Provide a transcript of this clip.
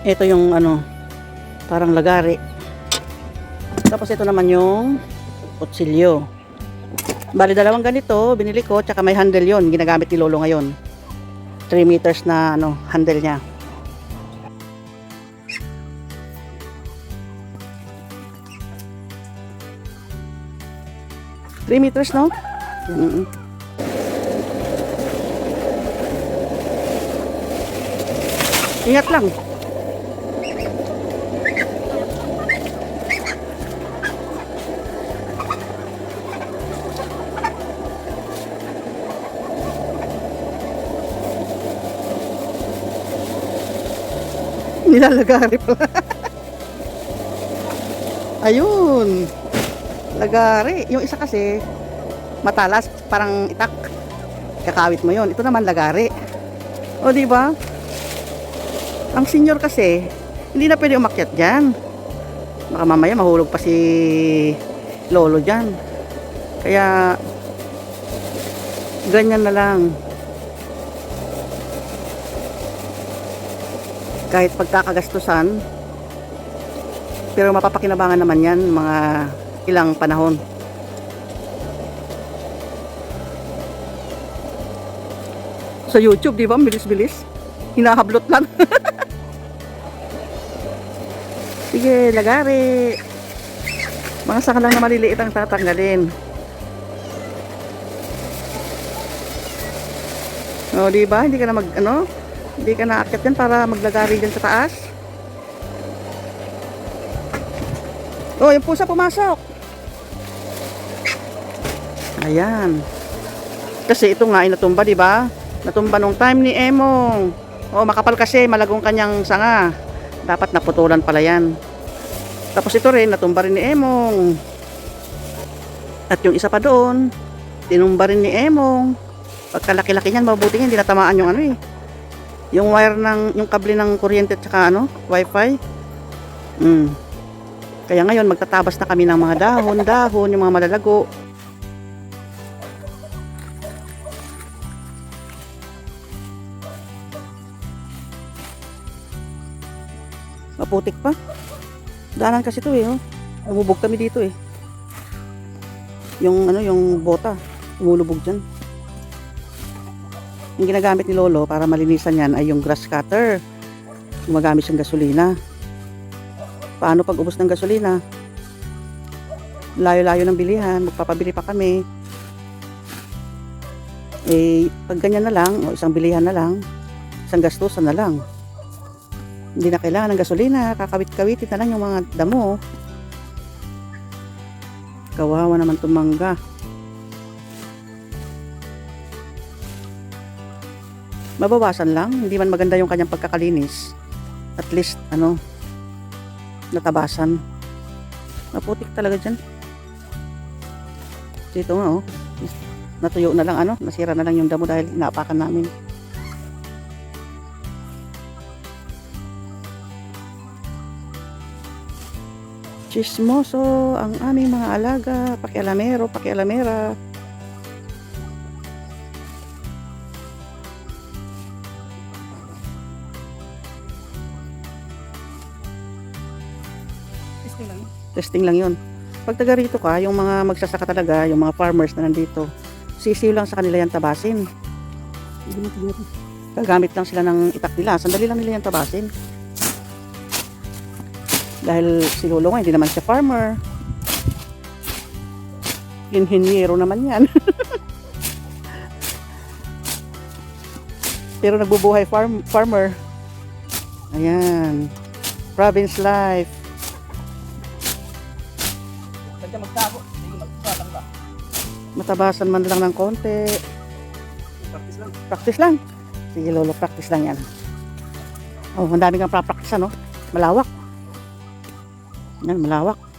Ito yung ano, parang lagari. Tapos ito naman yung kutsilyo. Bali dalawang ganito, binili ko, tsaka may handle yon ginagamit ni Lolo ngayon. 3 meters na ano, handle niya. Three meters, no? Mm-mm. Ingat lang. Nilalagari pala. Ayun. Lagari. Yung isa kasi, matalas, parang itak. Kakawit mo yon. Ito naman lagari. O, di ba? Ang senior kasi, hindi na pwede umakyat dyan. Baka mamaya mahulog pa si lolo dyan. Kaya, ganyan na lang. Kahit pagkakagastusan, pero mapapakinabangan naman yan mga ilang panahon. Sa YouTube, di ba? Bilis-bilis. Hinahablot lang. Sige, lagari. Mga saka lang na maliliit ang tatanggalin. O, di ba? Hindi ka na mag, ano? Hindi ka na akit yan para maglagari dyan sa taas. O, yung pusa pumasok. Ayan. Kasi ito nga ay natumba, di ba? Natumba nung time ni Emong. O, makapal kasi, malagong kanyang sanga. Dapat naputulan pala yan. Tapos ito rin, natumba rin ni Emong. At yung isa pa doon, tinumba rin ni Emong. Pagkalaki-laki niyan, mabuti niyan, hindi natamaan yung ano eh. Yung wire ng, yung kable ng kuryente at saka ano, wifi. Mm. Kaya ngayon, magtatabas na kami ng mga dahon, dahon, yung mga malalago. Maputik pa. Daanan kasi to eh, oh. Umubog kami dito eh. Yung ano, yung bota, umulubog dyan. Yung ginagamit ni Lolo para malinisan yan ay yung grass cutter. Gumagamit siyang gasolina. Paano pag ubos ng gasolina? Layo-layo ng bilihan, magpapabili pa kami. Eh, pag ganyan na lang, o isang bilihan na lang, isang gastusan na lang. Hindi na kailangan ng gasolina, kakawit-kawitin na lang yung mga damo. Kawawa naman tumangga. Mabawasan lang, hindi man maganda yung kanyang pagkakalinis. At least, ano, natabasan. Maputik talaga dyan. Dito nga, oh. Natuyo na lang, ano, nasira na lang yung damo dahil inaapakan namin. Chismoso ang aming mga alaga, pakialamero, pakialamera. Testing lang. Testing lang yun. Pag taga rito ka, yung mga magsasaka talaga, yung mga farmers na nandito, sisiw lang sa kanila yung tabasin. Gagamit lang sila ng itak nila. Sandali lang nila yung tabasin. Dahil si Lolo nga, hindi naman siya farmer. Inhinyero naman yan. Pero nagbubuhay farm, farmer. Ayan. Province life. Ka magtago? Sige, magtatang ba? Matabasan man lang ng konti. Practice lang. Practice lang. Sige, Lolo, practice lang yan. Oh, ang dami kang pra-practice, ano? Malawak. Yan, malawak.